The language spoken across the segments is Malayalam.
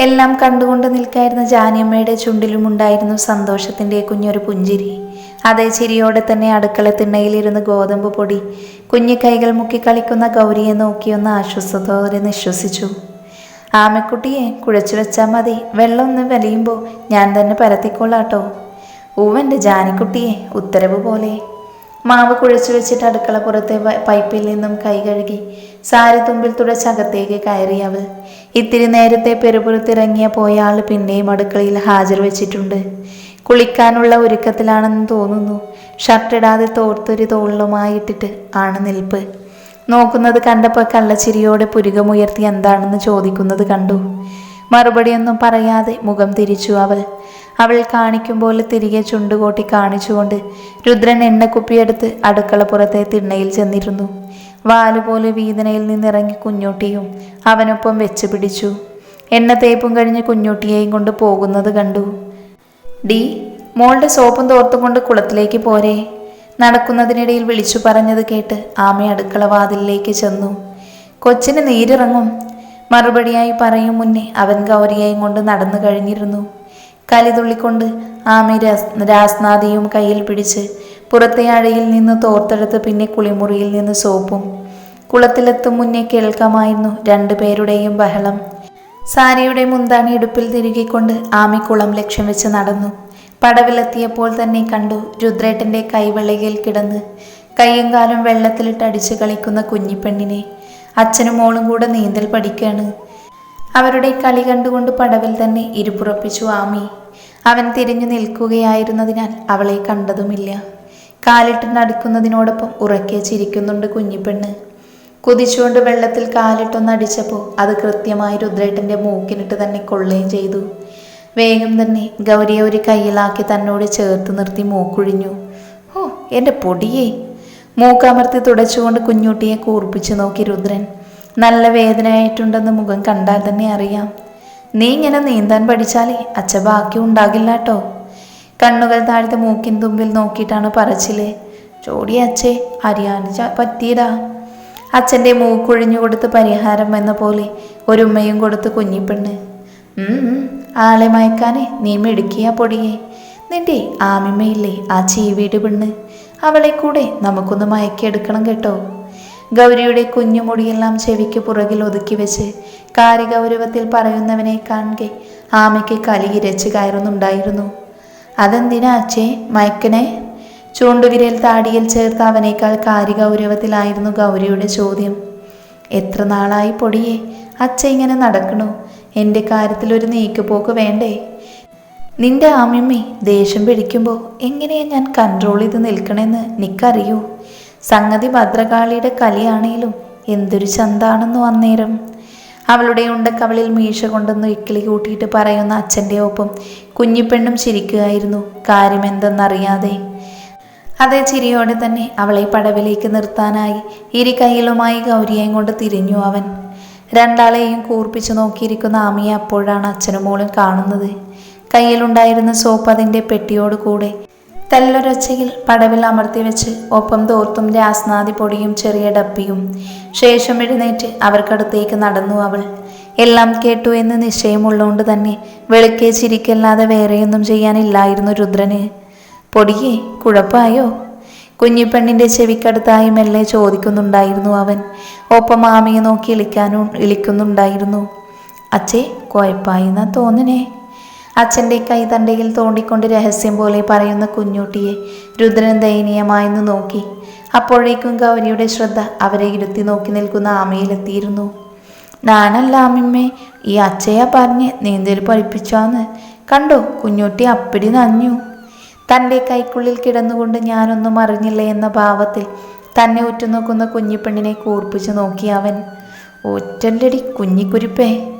എല്ലാം കണ്ടുകൊണ്ട് നിൽക്കായിരുന്ന ജാനിയമ്മയുടെ ചുണ്ടിലും ഉണ്ടായിരുന്നു സന്തോഷത്തിന്റെ കുഞ്ഞൊരു പുഞ്ചിരി. അതേ ചിരിയോടെ തന്നെ അടുക്കള തിണ്ണയിലിരുന്ന് ഗോതമ്പ് പൊടി കുഞ്ഞു കൈകൾ മുക്കി കളിക്കുന്ന ഗൗരിയെ നോക്കിയൊന്ന് ആശ്വസത്തോടെ നിശ്വസിച്ചു. ആമക്കുട്ടിയെ കുഴച്ചു വെച്ചാൽ മതി. വെള്ളം ഒന്ന് വലിയുമ്പോൾ ഞാൻ തന്നെ പരത്തിക്കൊള്ളാട്ടോ. ഊവന്റെ ജാനിക്കുട്ടിയെ ഉത്തരവ് പോലെ. മാവ് കുഴച്ചു വെച്ചിട്ട് അടുക്കള പുറത്തെ പൈപ്പിൽ നിന്നും കൈ കഴുകി സാരി തുമ്പിൽ തുടച്ചകത്തേക്ക് കയറി അവൾ. ഇത്തിരി നേരത്തെ പെരുപുറത്തിറങ്ങിയ പോയ ആൾ പിന്നെയും അടുക്കളയിൽ ഹാജർ വെച്ചിട്ടുണ്ട്. കുളിക്കാനുള്ള ഒരുക്കത്തിലാണെന്ന് തോന്നുന്നു. ഷർട്ടിടാതെ തോർത്തൊരു തോളിലുമായിട്ടിട്ട് ആണ് നിൽപ്പ്. നോക്കുന്നത് കണ്ടപ്പോൾ കള്ളച്ചിരിയോടെ പുരുകമുയർത്തി എന്താണെന്ന് ചോദിക്കുന്നത് കണ്ടു. മറുപടിയൊന്നും പറയാതെ മുഖം തിരിച്ചു അവൾ. അവൾ കാണിക്കും പോലെ തിരികെ ചുണ്ടുകൂട്ടി കാണിച്ചുകൊണ്ട് രുദ്രൻ എണ്ണക്കുപ്പിയെടുത്ത് അടുക്കളപ്പുറത്തെ തിണ്ണയിൽ ചെന്നിരുന്നു. വാലുപോലെ വീതനയിൽ നിന്നിറങ്ങി കുഞ്ഞൂട്ടിയും അവനൊപ്പം വെച്ച് പിടിച്ചു. എണ്ണ തേപ്പും കഴിഞ്ഞ് കുഞ്ഞൂട്ടിയെയും കൊണ്ട് പോകുന്നത് കണ്ടു. ഡി മോളുടെ സോപ്പും തോർത്തും കൊണ്ട് കുളത്തിലേക്ക് പോരെ. നടക്കുന്നതിനിടയിൽ വിളിച്ചു പറഞ്ഞത് കേട്ട് ആമ അടുക്കള വാതിലിലേക്ക് ചെന്നു. കൊച്ചിന് നീരിറങ്ങും. മറുപടിയായി പറയും മുന്നേ അവൻ ഗൗരിയെയും കൊണ്ട് നടന്നു കഴിഞ്ഞിരുന്നു. കലിതുള്ളിക്കൊണ്ട് ആമി രാസ് രാസ്നാദിയും കയ്യിൽ പിടിച്ച് പുറത്തെ അഴയിൽ നിന്ന് തോർത്തെടുത്ത് പിന്നെ കുളിമുറിയിൽ നിന്ന് സോപ്പും കുളത്തിലെത്തും മുന്നേ കേൾക്കാമായിരുന്നു രണ്ടുപേരുടെയും ബഹളം. സാരിയുടെ മുന്താണി ഇടുപ്പിൽ തിരുകിക്കൊണ്ട് ആമിക്കുളം ലക്ഷ്യം വെച്ച് നടന്നു. പടവിലെത്തിയപ്പോൾ തന്നെ കണ്ടു രുദ്രേട്ടന്റെ കൈവെള്ളയിൽ കിടന്ന് കയ്യും കാലും വെള്ളത്തിലിട്ട് അടിച്ചു കളിക്കുന്ന കുഞ്ഞിപ്പെണ്ണിനെ. അച്ഛനും മോളും കൂടെ നീന്തൽ പഠിക്കുകയാണ് അവരുടെ കളി കണ്ടുകൊണ്ട് പടവിൽ തന്നെ ഇരുപ്പുറപ്പിച്ചു ആമി. അവൻ തിരിഞ്ഞു നിൽക്കുകയായിരുന്നതിനാൽ അവളെ കണ്ടതുമില്ല. കാലിട്ട് നടക്കുന്നതിനോടൊപ്പം ഉറക്കെ ചിരിക്കുന്നുണ്ട് കുഞ്ഞിപ്പെണ്ണ്. കുതിച്ചുകൊണ്ട് വെള്ളത്തിൽ കാലിട്ടൊന്നടിച്ചപ്പോൾ അത് കൃത്യമായി രുദ്രേട്ടന്റെ മൂക്കിനിട്ട് തന്നെ കൊള്ളുകയും ചെയ്തു. വേഗം തന്നെ ഗൗരിയെ ഒരു കയ്യിലാക്കി തന്നോട് ചേർത്ത് നിർത്തി മൂക്കുഴിഞ്ഞു. ഓ എന്റെ പൊടിയേ. മൂക്കമർത്തി തുടച്ചുകൊണ്ട് കുഞ്ഞുട്ടിയെ കൂർപ്പിച്ചു നോക്കി രുദ്രൻ. നല്ല വേദനയായിട്ടുണ്ടെന്ന് മുഖം കണ്ടാൽ തന്നെ അറിയാം. നീ ഇങ്ങനെ നീന്താൻ പഠിച്ചാലേ അച്ഛ ബാക്കി ഉണ്ടാകില്ല കേട്ടോ. കണ്ണുകൾ താഴ്ത്തി മൂക്കിൻ തുമ്പിൽ നോക്കിയിട്ടാണ് പറച്ചിൽ. ചോടി അച്ഛേ അറിയാൻ പറ്റിയതാ. അച്ഛന്റെ മൂക്കൊഴിഞ്ഞു കൊടുത്ത് പരിഹാരം എന്ന പോലെ ഒരു ഉമ്മയും കൊടുത്ത് കുഞ്ഞിപ്പെണ്ണ്. ആളെ മയക്കാനെ നീ മിടുക്കിയ പൊടിയെ. നിന്റെ ആമിമ്മയില്ലേ ആ ചീവീട് പെണ്ണ്. അവളെ കൂടെ നമുക്കൊന്ന് മയക്കിയെടുക്കണം കേട്ടോ. ഗൗരിയുടെ കുഞ്ഞുമുടിയെല്ലാം ചെവിക്ക് പുറകിൽ ഒതുക്കി വെച്ച് കാര്യഗൗരവത്തിൽ പറയുന്നവനെ കാണെ ആമയ്ക്ക് കലി ഇരച്ച് കയറുന്നുണ്ടായിരുന്നു. അതെന്തിനാ അച്ഛേ? മയക്കനെ? ചൂണ്ടുവിരൽ താടിയിൽ ചേർത്ത് അവനേക്കാൾ കാര്യഗൗരവത്തിലായിരുന്നു ഗൗരിയുടെ ചോദ്യം. എത്ര നാളായി പൊടിയേ? അച്ഛ ഇങ്ങനെ നടക്കണു. എന്റെ കാര്യത്തിൽ ഒരു നീക്കുപോക്ക് വേണ്ടേ? നിന്റെ ആമ്യമ്മി ദേഷ്യം പിടിക്കുമ്പോൾ എങ്ങനെയാ ഞാൻ കൺട്രോൾ ചെയ്ത് നിൽക്കണമെന്ന് നിക്കറിയൂ. സംഗതി ഭദ്രകാളിയുടെ കലിയാണേലും എന്തൊരു ചന്താണെന്നു അന്നേരം. അവളുടെ ഉണ്ടക്കവളിൽ മീശ കൊണ്ടൊന്ന് ഇക്കിളി കൂട്ടിയിട്ട് പറയുന്ന അച്ഛന്റെ ഒപ്പം കുഞ്ഞിപ്പെണ്ണും ചിരിക്കുകയായിരുന്നു. കാര്യമെന്തെന്നറിയാതെ അതേ ചിരിയോടെ തന്നെ അവളെ പടവിലേക്ക് നിർത്താനായി ഇരു കൈയിലുമായി ഗൗരിയെയും കൊണ്ട് തിരിഞ്ഞു അവൻ. രണ്ടാളെയും കൂർപ്പിച്ചു നോക്കിയിരിക്കുന്ന ആമിയെ അപ്പോഴാണ് അച്ഛനും മോളും കാണുന്നത്. കയ്യിലുണ്ടായിരുന്ന സോപ്പ് അതിന്റെ പെട്ടിയോട് കൂടെ തെല്ലൊരൊച്ചയിൽ പടവിൽ അമർത്തി വെച്ച് ഒപ്പം തോർത്തും രാസ്നാദി പൊടിയും ചെറിയ ഡപ്പിയും ശേഷം എഴുന്നേറ്റ് അവർക്കടുത്തേക്ക് നടന്നു അവൾ. എല്ലാം കേട്ടു എന്ന് നിശ്ചയമുള്ളതുകൊണ്ട് തന്നെ വെളുക്കെ ചിരിക്കല്ലാതെ വേറെയൊന്നും ചെയ്യാനില്ലായിരുന്നു രുദ്രന്. പൊടിയേ കുഴപ്പമായോ കുഞ്ഞിപ്പെണ്ണിന്റെ ചെവിക്കടുത്തായി മെല്ലെ ചോദിക്കുന്നുണ്ടായിരുന്നു അവൻ. ഒപ്പം മാമിയെ നോക്കി ഇളിക്കാനും ഇളിക്കുന്നുണ്ടായിരുന്നു. അച്ഛേ കുഴപ്പമായി എന്നാ തോന്നണേ? അച്ഛന്റെ കൈതണ്ടയിൽ തോണ്ടിക്കൊണ്ട് രഹസ്യം പോലെ പറയുന്ന കുഞ്ഞൂട്ടിയെ രുദ്രൻ ദയനീയമായെന്ന് നോക്കി. അപ്പോഴേക്കും ഗൗരിയുടെ ശ്രദ്ധ അവരെ ഇരുത്തി നോക്കി നിൽക്കുന്ന ആമയിലെത്തിയിരുന്നു. ഞാനല്ല ആമിമ്മേ ഈ അച്ഛയാ പറഞ്ഞ് നീന്തൽ പഠിപ്പിച്ചാന്ന്. കണ്ടോ കുഞ്ഞൂട്ടി അപ്പിടി നഞ്ഞു തന്റെ കൈക്കുള്ളിൽ കിടന്നുകൊണ്ട് ഞാനൊന്നും അറിഞ്ഞില്ല എന്ന ഭാവത്തിൽ തന്നെ ഉറ്റുനോക്കുന്ന കുഞ്ഞിപ്പെണ്ണിനെ കൂർപ്പിച്ചു നോക്കി അവൻ. ഒറ്റല്ലടി കുഞ്ഞിക്കുരിപ്പേ.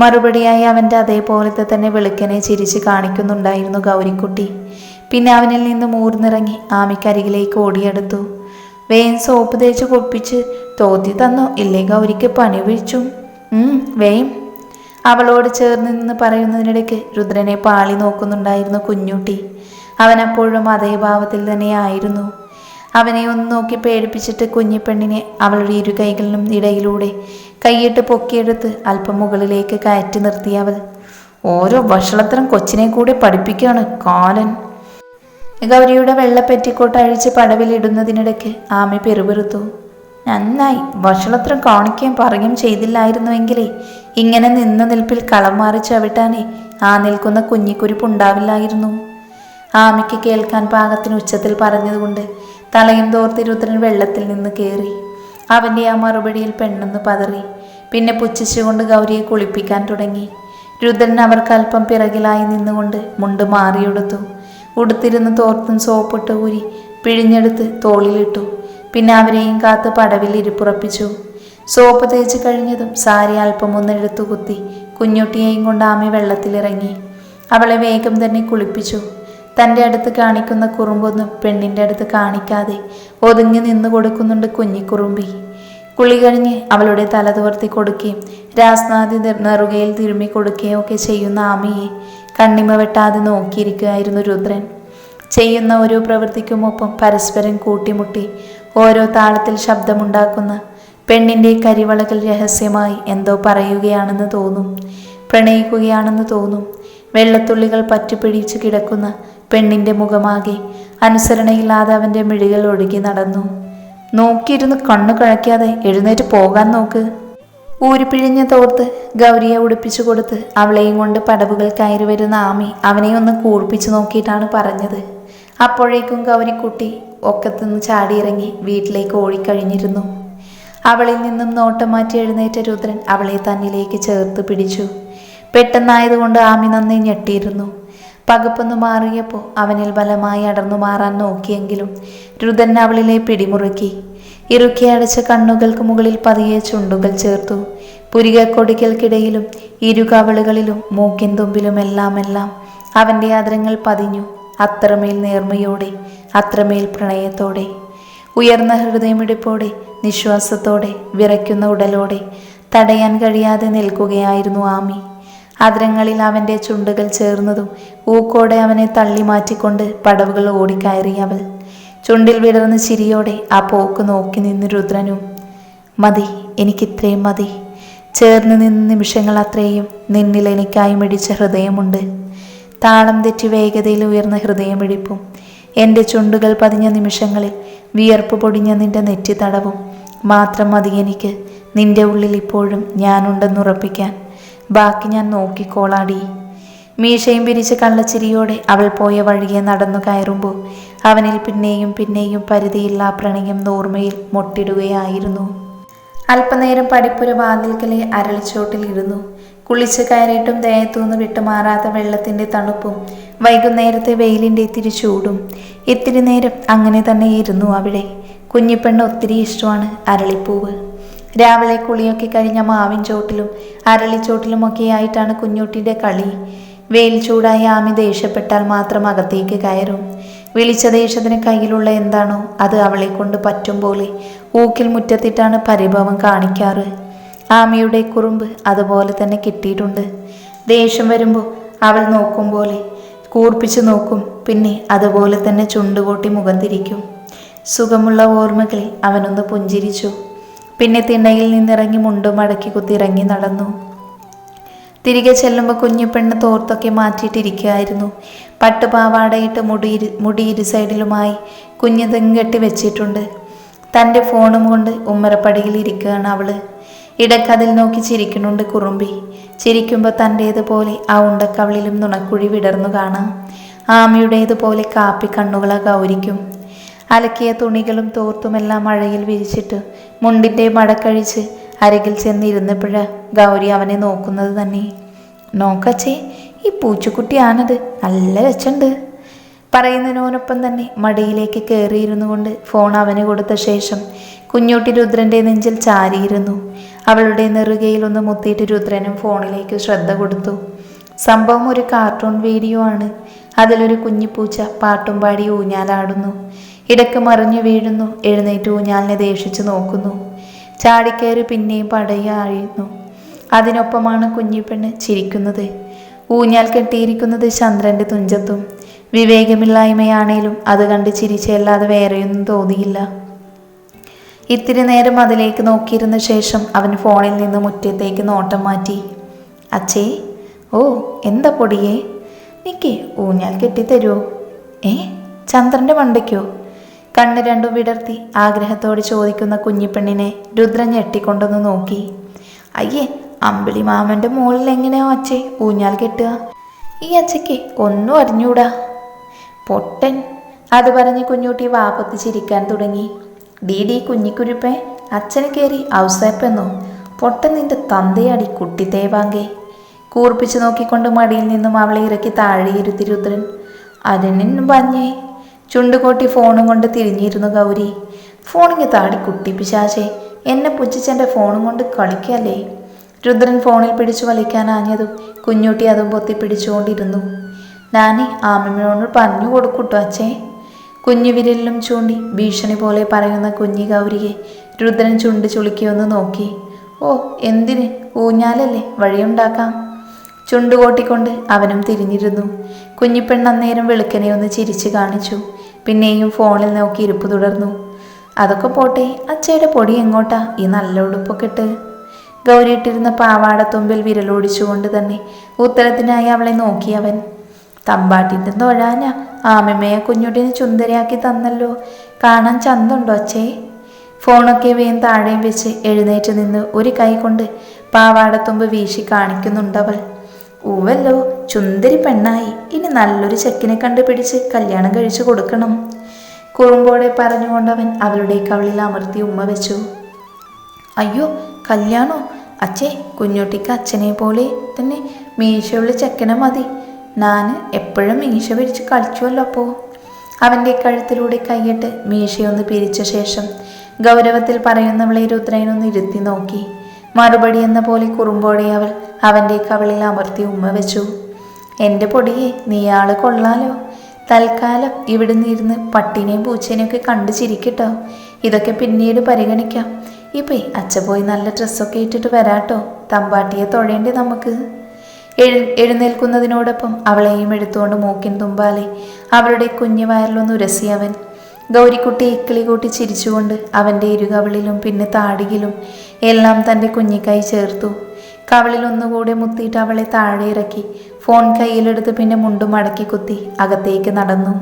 മറുപടിയായി അവന്റെ അതേപോലത്തെ തന്നെ വെളുക്കനെ ചിരിച്ച് കാണിക്കുന്നുണ്ടായിരുന്നു ഗൗരിക്കുട്ടി. പിന്നെ അവനിൽ നിന്ന് മൂർന്നിറങ്ങി ആമിക്കരികിലേക്ക് ഓടിയെടുത്തു. വേൻ സോപ്പ് തേച്ച് പൊപ്പിച്ച് തോത്തി തന്നോ? ഇല്ലേ ഗൗരിക്ക് പണി വീഴ്ച്ചു വേം. അവളോട് ചേർന്ന് നിന്ന് പറയുന്നതിനിടയ്ക്ക് രുദ്രനെ പാളി നോക്കുന്നുണ്ടായിരുന്നു കുഞ്ഞുട്ടി. അവനപ്പോഴും അതേ ഭാവത്തിൽ തന്നെയായിരുന്നു. അവനെ ഒന്ന് നോക്കി പേടിപ്പിച്ചിട്ട് കുഞ്ഞിപ്പെണ്ണിനെ അവളുടെ ഇരു കൈകളിലും ഇടയിലൂടെ കൈയിട്ട് പൊക്കിയെടുത്ത് അല്പം മുകളിലേക്ക് കയറ്റി നിർത്തി അവൾ. ഓരോ വഷളത്തരം കൊച്ചിനെ കൂടി പഠിപ്പിക്കുകയാണ് കാലൻ. ഗൗരിയുടെ വെള്ള പെറ്റിക്കോട്ട് അഴിച്ച് പടവിലിടുന്നതിനിടയ്ക്ക് ആമി പെരുപെറുത്തു നന്നായി വഷളത്രം കാണിക്കുകയും പറയുകയും ചെയ്തില്ലായിരുന്നുവെങ്കിലേ ഇങ്ങനെ നിന്ന നിൽപ്പിൽ കളം മാറി ചവിട്ടാനേ ആ നിൽക്കുന്ന കുഞ്ഞിക്കുരിപ്പുണ്ടാവില്ലായിരുന്നു ആമിക്ക് കേൾക്കാൻ പാകത്തിന് ഉച്ചത്തിൽ പറഞ്ഞതുകൊണ്ട് തലയും തോർത്തി രുദ്രൻ വെള്ളത്തിൽ നിന്ന് കയറി അവന്റെ ആ മറുപടിയിൽ പെണ്ണെന്ന് പതറി. പിന്നെ പുച്ഛിച്ചുകൊണ്ട് ഗൗരിയെ കുളിപ്പിക്കാൻ തുടങ്ങി. രുദ്രൻ അവർക്ക് അല്പം പിറകിലായി നിന്നുകൊണ്ട് മുണ്ട് മാറിയെടുത്തു. ഉടുത്തിരുന്ന് തോർത്തും സോപ്പിട്ട് ഊരി പിഴിഞ്ഞെടുത്ത് തോളിലിട്ടു. പിന്നെ അവരെയും കാത്ത് പടവിൽ ഇരിപ്പുറപ്പിച്ചു. സോപ്പ് തേച്ച് കഴിഞ്ഞതും സാരി അല്പം ഒന്നെടുത്തു കുത്തി കുഞ്ഞുട്ടിയെയും കൊണ്ട് ആമി വെള്ളത്തിലിറങ്ങി. അവളെ വേഗം തന്നെ കുളിപ്പിച്ചു. തന്റെ അടുത്ത് കാണിക്കുന്ന കുറുമ്പൊന്നും പെണ്ണിന്റെ അടുത്ത് കാണിക്കാതെ ഒതുങ്ങി നിന്ന് കൊടുക്കുന്നുണ്ട് കുഞ്ഞിക്കുറുമ്പി കുളി കഴിഞ്ഞ് അവളുടെ തല തുവർത്തി കൊടുക്കുകയും രാസ്നാദി നെറുകയിൽ തിരുമ്മി കൊടുക്കുകയും ഒക്കെ ചെയ്യുന്ന ആമിയെ കണ്ണിമ വെട്ടാതെ നോക്കിയിരിക്കുകയായിരുന്നു രുദ്രൻ. ചെയ്യുന്ന ഓരോ പ്രവൃത്തിക്കുമൊപ്പം പരസ്പരം കൂട്ടിമുട്ടി ഓരോ താളത്തിൽ ശബ്ദമുണ്ടാക്കുന്ന പെണ്ണിന്റെ കരിവളകൾ രഹസ്യമായി എന്തോ പറയുകയാണെന്ന് തോന്നും. പ്രണയിക്കുകയാണെന്ന് തോന്നും. വെള്ളത്തുള്ളികൾ പറ്റിപ്പിടിച്ച് കിടക്കുന്ന പെണ്ണിന്റെ മുഖമാകെ അനുസരണയില്ലാതെ അവന്റെ മിഴികൾ ഒഴുകി നടന്നു. നോക്കിയിരുന്ന് കണ്ണു കഴക്കാതെ എഴുന്നേറ്റ് പോകാൻ നോക്ക്. ഊരിപ്പിഴിഞ്ഞ തോർത്ത് ഗൗരിയെ ഉടുപ്പിച്ചു കൊടുത്ത് അവളെയും കൊണ്ട് പടവുകൾ കയറി വരുന്ന ആമി അവനെ ഒന്ന് കൂർപ്പിച്ചു നോക്കിയിട്ടാണ് പറഞ്ഞത്. അപ്പോഴേക്കും ഗൗരിക്കുട്ടി ഒക്കത്തുനിന്ന് ചാടിയിറങ്ങി വീട്ടിലേക്ക് ഓടിക്കഴിഞ്ഞിരുന്നു. അവളിൽ നിന്നും നോട്ടം മാറ്റി എഴുന്നേറ്റ രുദ്രൻ അവളെ തന്നിലേക്ക് ചേർത്ത് പിടിച്ചു. പെട്ടെന്നായതുകൊണ്ട് ആമി നന്നെ ഞെട്ടിയിരുന്നു. പകപ്പൊന്നു മാറിയപ്പോൾ അവനിൽ ബലമായി അടർന്നു മാറാൻ നോക്കിയെങ്കിലും രുദൻ അവളിലെ പിടിമുറുക്കി. ഇറുക്കി അടച്ച കണ്ണുകൾക്ക് മുകളിൽ പതിയെ ചുണ്ടുകൾ ചേർത്തു. പുരികക്കൊടികൾക്കിടയിലും ഇരുകവളുകളിലും മൂക്കിൻ തുമ്പിലുമെല്ലാം എല്ലാം അവന്റെ ആദരങ്ങൾ പതിഞ്ഞു. അത്രമേൽ നേർമയോടെ അത്രമേൽ പ്രണയത്തോടെ ഉയർന്ന ഹൃദയമിടിപ്പോടെ നിശ്വാസത്തോടെ വിറയ്ക്കുന്ന ഉടലോടെ തടയാൻ കഴിയാതെ നിൽക്കുകയായിരുന്നു ആമി. അതിരങ്ങളിൽ അവന്റെ ചുണ്ടുകൾ ചേർന്നതും ഊക്കോടെ അവനെ തള്ളി മാറ്റിക്കൊണ്ട് പടവുകൾ ഓടിക്കയറി അവൾ. ചുണ്ടിൽ വിടർന്ന ചിരിയോടെ ആ പോക്ക് നോക്കി നിന്ന് രുദ്രനും. മതി എനിക്കിത്രയും മതി. ചേർന്ന് നിന്ന നിമിഷങ്ങൾ അത്രയും നിന്നിൽ എനിക്കായി മിടിച്ച ഹൃദയമുണ്ട്. താളം തെറ്റി വേഗതയിൽ ഉയർന്ന ഹൃദയമിടിപ്പും എന്റെ ചുണ്ടുകൾ പതിഞ്ഞ നിമിഷങ്ങളിൽ വിയർപ്പ് പൊടിഞ്ഞ നിന്റെ നെറ്റി തടവും മാത്രം മതി എനിക്ക്. നിന്റെ ഉള്ളിൽ ഇപ്പോഴും ഞാനുണ്ടെന്നുറപ്പിക്കാൻ. ബാക്കി ഞാൻ നോക്കിക്കോളാടി. മീശയും പിരിച്ച് കള്ളച്ചിരിയോടെ അവൾ പോയ വഴിയെ നടന്നു കയറുമ്പോൾ അവനിൽ പിന്നെയും പിന്നെയും പരിധിയില്ല പ്രണയം നോർമയിൽ മുട്ടിടുകയായിരുന്നു. അല്പനേരം പടിപ്പുര വാതിൽക്കലെ അരളിച്ചോട്ടിൽ ഇരുന്നു. കുളിച്ച് കയറിയിട്ടും ദേഹത്തുനിന്ന് വിട്ടുമാറാത്ത വെള്ളത്തിന്റെ തണുപ്പും വൈകുന്നേരത്തെ വെയിലിന്റെ ഇത്തിരി ചൂടും ഇത്തിരി നേരം അങ്ങനെ തന്നെ ഇരുന്നു അവിടെ. കുഞ്ഞിപ്പെണ്ണ് ഒത്തിരി ഇഷ്ടമാണ് അരളിപ്പൂവ്. രാവിലെ കുളിയൊക്കെ കഴിഞ്ഞ മാവിൻ ചോട്ടിലും അരളിച്ചോട്ടിലുമൊക്കെ ആയിട്ടാണ് കുഞ്ഞുട്ടിയുടെ കളി. വെയിൽ ചൂടായി ആമി ദേഷ്യപ്പെട്ടാൽ മാത്രം അകത്തേക്ക് കയറും. വിളിച്ച ദേഷ്യത്തിന് കയ്യിലുള്ള എന്താണോ അത് അവളെ കൊണ്ട് പറ്റും പോലെ ഊക്കിൽ മുറ്റത്തിട്ടാണ് പരിഭവം കാണിക്കാറ്. ആമിയുടെ കുറുമ്പ് അതുപോലെ തന്നെ കിട്ടിയിട്ടുണ്ട്. ദേഷ്യം വരുമ്പോൾ അവൾ നോക്കും പോലെ കൂർപ്പിച്ചു നോക്കും പിന്നെ അതുപോലെ തന്നെ ചുണ്ടുകൂട്ടി മുഖം തിരിക്കും. സുഖമുള്ള ഓർമ്മകളിൽ അവനൊന്ന് പുഞ്ചിരിച്ചു. പിന്നെ തിണ്ണയിൽ നിന്നിറങ്ങി മുണ്ടും മടക്കി കുത്തി ഇറങ്ങി നടന്നു. തിരികെ ചെല്ലുമ്പോൾ കുഞ്ഞിപ്പെണ്ണ് തോർത്തൊക്കെ മാറ്റിയിട്ടിരിക്കുകയായിരുന്നു. പട്ടുപാവാടയിട്ട് മുടി മുടി ഇരു സൈഡിലുമായി കുഞ്ഞ് തെങ്കെട്ടി വെച്ചിട്ടുണ്ട്. തന്റെ ഫോണും കൊണ്ട് ഉമ്മരപ്പടിയിൽ ഇരിക്കുകയാണ് അവൾ. ഇടക്കതിൽ നോക്കി ചിരിക്കുന്നുണ്ട് കുറുമ്പി. ചിരിക്കുമ്പോൾ തന്റേതുപോലെ ആ ഉണ്ടക്കവളിലും നുണക്കുഴി വിടർന്നു കാണാം. ആമയുടേതുപോലെ കാപ്പി കണ്ണുകളെ ഗൗരിക്കും അലക്കിയ തുണികളും തോർത്തുമെല്ലാം മഴയിൽ വിരിച്ചിട്ട് മുണ്ടിന്റെ മടക്കഴിച്ച് അരകിൽ ചെന്നിരുന്നപ്പോഴ ഗൗരി അവനെ നോക്കുന്നത് തന്നെ. നോക്കച്ചേ ഈ പൂച്ചക്കുട്ടിയാണത്. നല്ല രച്ചുണ്ട് പറയുന്നതിനോടൊപ്പം തന്നെ മടിയിലേക്ക് കയറിയിരുന്നു കൊണ്ട് ഫോൺ അവന് കൊടുത്ത ശേഷം കുഞ്ഞോട്ടി രുദ്രന്റെ നെഞ്ചിൽ ചാരിയിരുന്നു. അവളുടെ നെറുകയിൽ ഒന്ന് മുത്തിയിട്ട് രുദ്രനും ഫോണിലേക്ക് ശ്രദ്ധ കൊടുത്തു. സംഭവം ഒരു കാർട്ടൂൺ വീഡിയോ ആണ്. അതിലൊരു കുഞ്ഞിപ്പൂച്ച പാട്ടും പാടി ഊഞ്ഞാലാടുന്നു. ഇടയ്ക്ക് മറിഞ്ഞു വീഴുന്നു. എഴുന്നേറ്റ്. ഊഞ്ഞാലിനെ ദേഷിച്ചു നോക്കുന്നു. ചാടിക്കയറി പിന്നെയും പടയാഴുന്നു അതിനൊപ്പമാണ് കുഞ്ഞിപ്പെണ്ണ് ചിരിക്കുന്നത്. ഊഞ്ഞാൽ കെട്ടിയിരിക്കുന്നത് ചന്ദ്രന്റെ തുഞ്ചത്തും. വിവേകമില്ലായ്മയാണേലും അത് കണ്ട് ചിരിച്ചല്ലാതെ വേറെയൊന്നും തോന്നിയില്ല. ഇത്തിരി നേരം അതിലേക്ക് നോക്കിയിരുന്ന ശേഷം അവൻ ഫോണിൽ നിന്ന് മുറ്റത്തേക്ക് നോട്ടം മാറ്റി. അച്ഛേ ഓ എന്താ പൊടിയേ? നിക്കേ ഊഞ്ഞാൽ കെട്ടിത്തരുമോ ഏ ചന്ദ്രന്റെ മണ്ടയ്ക്കോ? കണ്ണ് രണ്ടും വിടർത്തി ആഗ്രഹത്തോട് ചോദിക്കുന്ന കുഞ്ഞിപ്പെണ്ണിനെ രുദ്രൻ ഞെട്ടിക്കൊണ്ടൊന്ന് നോക്കി. അയ്യേ അമ്പിളി മാമന്റെ മുകളിൽ എങ്ങനെയാ അച്ഛേ? ഊഞ്ഞാൽ കെട്ടുക. ഈ അച്ഛയ്ക്ക് ഒന്നും അറിഞ്ഞൂടാ. പൊട്ടൻ അത് പറഞ്ഞ് കുഞ്ഞുട്ടി വാപ്പത്ത് ചിരിക്കാൻ തുടങ്ങി. ഡി ഡി കുഞ്ഞിക്കുരുപ്പേ അച്ഛന് കയറി ഔസേപ്പെന്നോ? പൊട്ടൻ നിന്റെ തന്തയാടി കുട്ടി തേവാങ്കേ. കൂർപ്പിച്ചു നോക്കിക്കൊണ്ട് മടിയിൽ നിന്നും അവളെ ഇറക്കി താഴെ ഇരുത്തി രുദ്രൻ. അതിനും പഞ്ഞേ ചുണ്ടുകൊട്ടി ഫോണും കൊണ്ട് തിരിഞ്ഞിരുന്നു ഗൗരി. ഫോണിങ് താടി കുട്ടി എന്നെ പുച്ഛിച്ചെന്റെ ഫോണും കൊണ്ട് കളിക്കല്ലേ? രുദ്രൻ ഫോണിൽ പിടിച്ചു വലിക്കാനാഞ്ഞതും കുഞ്ഞുട്ടി അതും പൊത്തി പിടിച്ചുകൊണ്ടിരുന്നു. നാനി ആമമ്മയോട് പറഞ്ഞു കൊടുക്കൂട്ടോ അച്ഛേ. കുഞ്ഞു വിരലിലും ചൂണ്ടി ഭീഷണി പോലെ പറയുന്ന കുഞ്ഞി ഗൗരിയെ രുദ്രൻ ചുണ്ട് ചുളുക്കിയൊന്ന് നോക്കി. ഓ എന്തിന്? ഊഞ്ഞാലല്ലേ? വഴിയുണ്ടാക്കാം. ചുണ്ടുകൊട്ടിക്കൊണ്ട് അവനും തിരിഞ്ഞിരുന്നു. കുഞ്ഞിപ്പെണ്ണ് അന്നേരം വെളുക്കനെ ഒന്ന് ചിരിച്ചു കാണിച്ചു. പിന്നെയും ഫോണിൽ നോക്കി ഇരിപ്പ് തുടർന്നു. അതൊക്കെ പോട്ടെ അച്ചയുടെ പൊടി എങ്ങോട്ടാ? ഈ നല്ല ഉടുപ്പൊക്കെ ഇട്ട് ഗൗരിയിട്ടിരുന്ന പാവാടത്തുമ്പിൽ വിരലോടിച്ചുകൊണ്ട് തന്നെ ഉത്തരത്തിനായി അവളെ നോക്കി അവൻ. തമ്പാട്ടിന്റെ തൊഴാന? ആമമ്മയെ കുഞ്ഞുട്ടിനെ ചുന്ദരയാക്കി തന്നല്ലോ. കാണാൻ ചന്തുണ്ടോ അച്ഛേ? ഫോണൊക്കെ വേഗം താഴെയും വെച്ച് എഴുന്നേറ്റ് നിന്ന് ഒരു കൈ കൊണ്ട് പാവാടത്തുമ്പ് വീശി കാണിക്കുന്നുണ്ടവൾ. ഉവല്ലോ ചുന്ദരി പെണ്ണായി. ഇനി നല്ലൊരു ചെക്കിനെ കണ്ടുപിടിച്ച് കല്യാണം കഴിച്ചു കൊടുക്കണം. കുറുമ്പോടെ പറഞ്ഞുകൊണ്ടവൻ അവളുടെ കവളിൽ അമർത്തി ഉമ്മ വെച്ചു. അയ്യോ കല്യാണോ? അച്ഛേ കുഞ്ഞുട്ടിക്ക് അച്ഛനെ പോലെ തന്നെ മീശയുള്ള ചെക്കനെ മതി. ഞാൻ എപ്പോഴും മീശ പിരിച്ച് കളിച്ചുവല്ലോ അപ്പോൾ അവന്റെ കഴുത്തിലൂടെ കൈയിട്ട് മീശയൊന്ന് പിരിച്ച ശേഷം ഗൗരവത്തിൽ പറയുന്നവളെ രുദ്രനൊന്ന് ഇരുത്തി നോക്കി. മറുപടി എന്ന പോലെ കുറുമ്പോടെ അവൾ അവന്റെ കവളിൽ അമർത്തി ഉമ്മ വെച്ചു. എന്റെ പൊടിയെ നീയാൾ കൊള്ളാലോ. തൽക്കാലം ഇവിടുന്ന് ഇരുന്ന് പട്ടിനെയും പൂച്ചേനെയൊക്കെ കണ്ടു ചിരിക്കട്ടോ. ഇതൊക്കെ പിന്നീട് പരിഗണിക്കാം. ഇപ്പേ അച്ഛ പോയി നല്ല ഡ്രസ്സൊക്കെ ഇട്ടിട്ട് വരാട്ടോ. തമ്പാട്ടിയെ തൊഴേണ്ടി നമുക്ക്? എഴു എഴുന്നേൽക്കുന്നതിനോടൊപ്പം അവളെയും എടുത്തുകൊണ്ട് മൂക്കിൻ തുമ്പാലെ അവളുടെ കുഞ്ഞു വയറിലൊന്ന് ഉരസി അവൻ. ഗൗരിക്കുട്ടി ഇക്കിളി കൂട്ടി ചിരിച്ചുകൊണ്ട് അവന്റെ ഇരുകവളിലും പിന്നെ താടിയിലും എല്ലാം തന്റെ കുഞ്ഞിക്കൈ ചേർത്തു. കവളിൽ ഒന്നുകൂടെ മുത്തിയിട്ട് അവളെ താഴെ ഇറക്കി ഫോൺ കയ്യിലെടുത്ത് പിന്നെ മുണ്ടും മടക്കി കുത്തി അകത്തേക്ക് നടന്നു.